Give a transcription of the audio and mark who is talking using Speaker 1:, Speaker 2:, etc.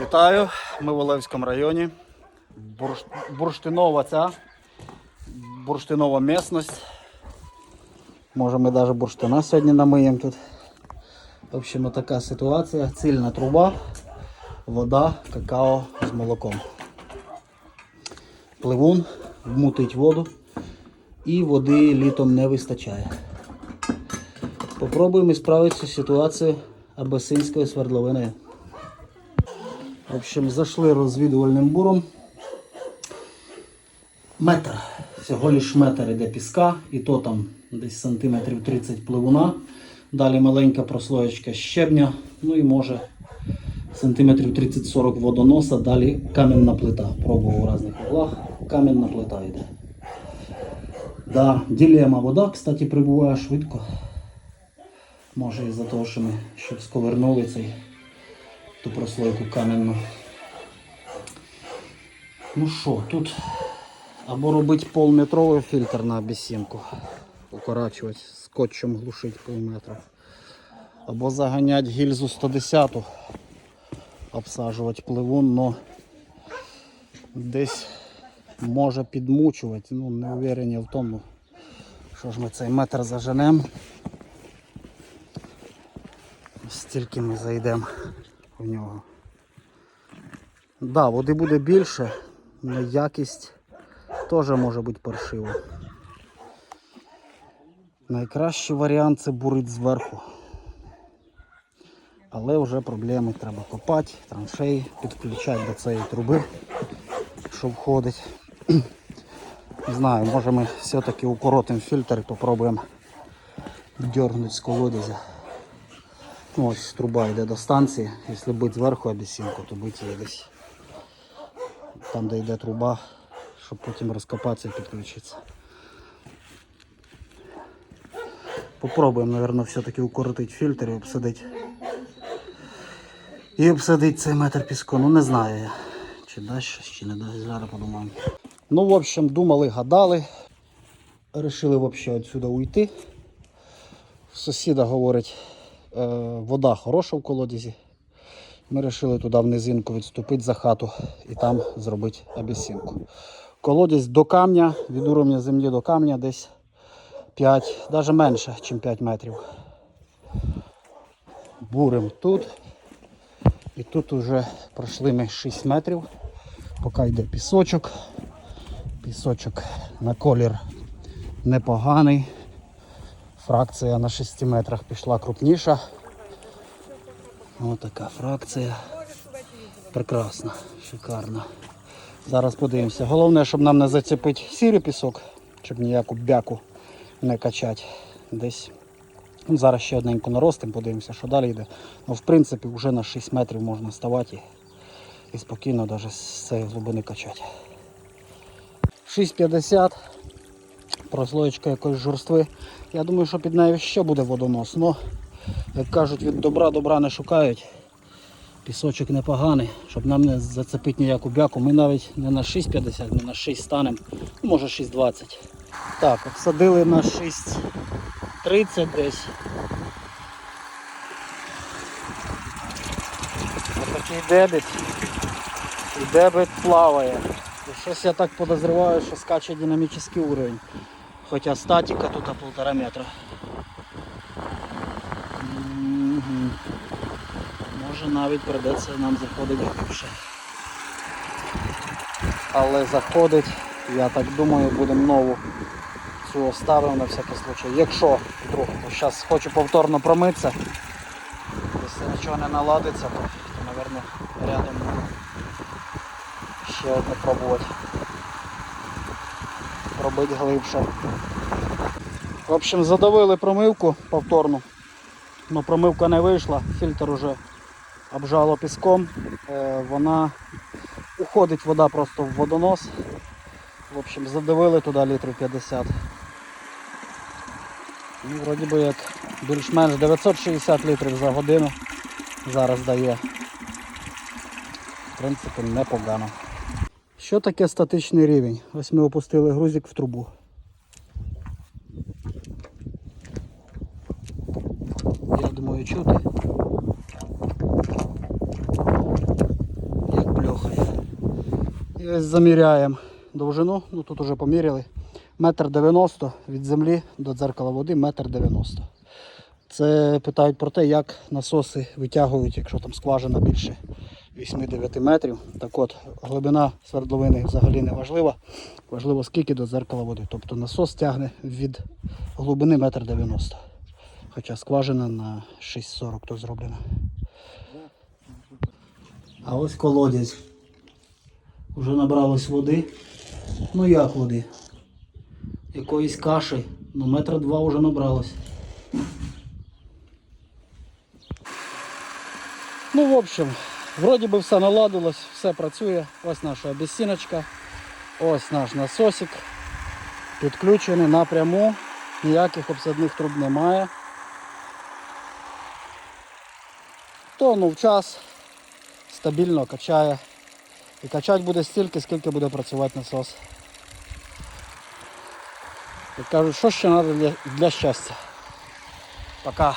Speaker 1: Вітаю, ми в Олевському районі. Бурш... Бурштинова ця. Бурштинова місцевість. Може ми навіть бурштина сьогодні намиємо тут. В общем, така ситуація. Цільна труба, вода, какао з молоком. Пливун, вмутить воду і води літом не вистачає. Попробуємо справити цю ситуацію абасинською свердловиною. В общем, зайшли розвідувальним буром. Метр. Всього лиш метр іде піска, і то там десь сантиметрів 30 пливуна. Далі маленька прослоєчка щебня, ну і може сантиметрів 30-40 водоноса, далі кам'яна плита. Пробував у різних углах. Кам'яна плита йде. Да, ділема вода, кстати, прибуває швидко. Може із-за того, що ми щоб сковернули цей ту прослойку кам'яну. Ну що, тут або робити полметровий фільтр на бісінку, укорачувати, скотчем глушити пів метра. Або заганяти гільзу 110, обсаджувати пливун, но десь може підмучувати, ну не уверені в тому, що ж ми цей метр заженемо. Стільки ми зайдемо в нього. Да, води буде більше, але якість теж може бути паршива. Найкращий варіант це бурить зверху. Але вже проблеми треба копати, траншеї, підключати до цієї труби, що входить. Не знаю, може ми все-таки укоротимо фільтр і попробуємо дергнути з колодязя. Ну, ось труба йде до станції. Якщо бити зверху абісінку, то бити її десь там, де йде труба, щоб потім розкопатися і підключитися. Попробуємо, мабуть, все-таки укоротити фільтр і обсадити. І обсадити цей метр піску. Ну не знаю я. Чи дасть щось, чи не дасть. Зараз подумаємо. Ну, в общем, думали, гадали. Рішили взагалі відсюди уйти. Сусіда говорить, вода хороша в колодязі. Ми вирішили туди в низинку відступити за хату і там зробити абісінку. Колодязь до камня, від уровня землі до камня десь 5, навіть менше, ніж 5 метрів. Бурим тут. І тут вже пройшли ми 6 метрів. Поки йде пісочок. Пісочок на колір непоганий. Фракція на 6 метрах пішла крупніша. Ось така фракція. Прекрасна, шикарна. Зараз подивимося. Головне, щоб нам не зацепити сірий пісок, щоб ніяку бяку не качати. Десь. Ну, зараз ще одненько наростимо, подивимося, що далі йде. Ну, в принципі, вже на 6 метрів можна ставати і спокійно навіть з цієї глибини качати. 6,50. Прослоєчка якоїсь жорстви. Я думаю, що під нею ще буде водонос. Но, як кажуть, від добра добра не шукають. Пісочок непоганий, щоб нам не зацепити ніяку бяку. Ми навіть не на 6,50, ми на 6 станемо, ну, може 6,20. Так, обсадили на 6,30 десь. Отакий дебіт. І дебіт плаває. Щось я так подозріваю, що скаче динамічний уровень. Хоча статика тут полтора метра. Мгм. Може навіть придеться нам заходити глибше. Але заходить, я так думаю, будемо нову цю оставив на всякий случай. Якщо вдруг, то зараз хочу повторно промитися. Якщо нічого не наладиться, то, то мабуть, рядом ще одне пробувати. Пробити глибше. В общем, задавили промивку повторну. Но промивка не вийшла, фільтр уже обжало піском. Е, вона уходить вода просто в водонос. В общем, задавили туди літрів 50. Ну, вроді би як більш-менш 960 літрів за годину зараз дає. В принципі, непогано. Що таке статичний рівень? Ось ми опустили грузик в трубу. Я думаю, чути. Як пльохає. І ось заміряємо довжину, ну тут вже поміряли. Метр 90 від землі до дзеркала води, метр 90. Це питають про те, як насоси витягують, якщо там скважина більше 8-9 метрів. Так от, глибина свердловини взагалі не важлива. Важливо скільки до дзеркала води. Тобто насос тягне від глибини метр дев'яносто. Хоча скважина на 6,40 то зроблена. А ось колодязь. Уже набралось води. Ну як води? Якоїсь каші. Ну метра два вже набралось. Ну, в общем, вроді би все наладилось, все працює. Ось наша обіціночка. Ось наш насосик. Підключений напряму. Ніяких обсадних труб немає. Тонув час, стабільно качає. І качати буде стільки, скільки буде працювати насос. Як кажуть, що ще треба для, для щастя. Пока.